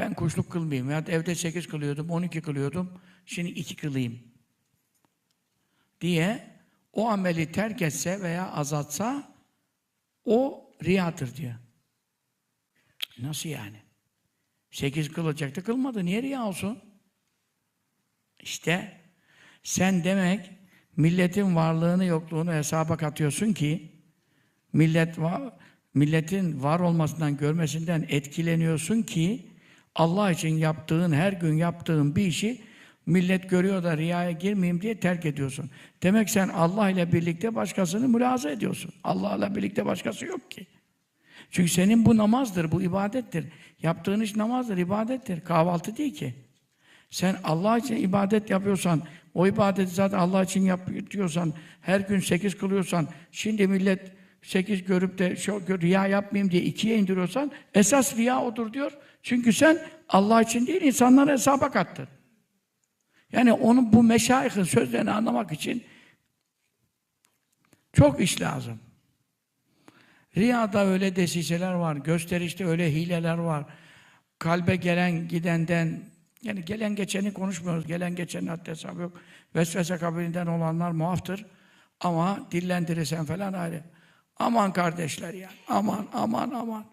Ben kuşluk kılmayayım. Ya evde sekiz kılıyordum, on iki kılıyordum. Şimdi iki kılayım. Diye o ameli terk etse veya azaltsa o riyadır diyor. Nasıl yani? Sekiz kılacaktı, kılmadı. Niye riya olsun? İşte sen demek milletin varlığını yokluğunu hesaba katıyorsun ki millet var, milletin var olmasından görmesinden etkileniyorsun ki Allah için yaptığın her gün yaptığın bir işi millet görüyor da riyaya girmeyeyim diye terk ediyorsun. Demek sen Allah ile birlikte başkasını mülaza ediyorsun. Allah ile birlikte başkası yok ki. Çünkü senin bu namazdır, bu ibadettir. Yaptığın iş namazdır, ibadettir. Kahvaltı değil ki. Sen Allah için ibadet yapıyorsan, o ibadeti zaten Allah için yapıyorsan, her gün sekiz kılıyorsan, şimdi millet sekiz görüp de şu riya yapmayayım diye ikiye indiriyorsan, esas riya odur diyor. Çünkü sen Allah için değil, insanlara hesaba kattın. Yani onun bu meşayihin sözlerini anlamak için çok iş lazım. Riyada öyle desiseler var, gösterişte öyle hileler var. Kalbe gelen gidenden, yani gelen geçeni konuşmuyoruz, gelen geçenin haddi hesabı yok. Vesvese kabilinden olanlar muaftır. Ama dillendirirsen falan ayrı. Aman kardeşler ya, aman aman aman.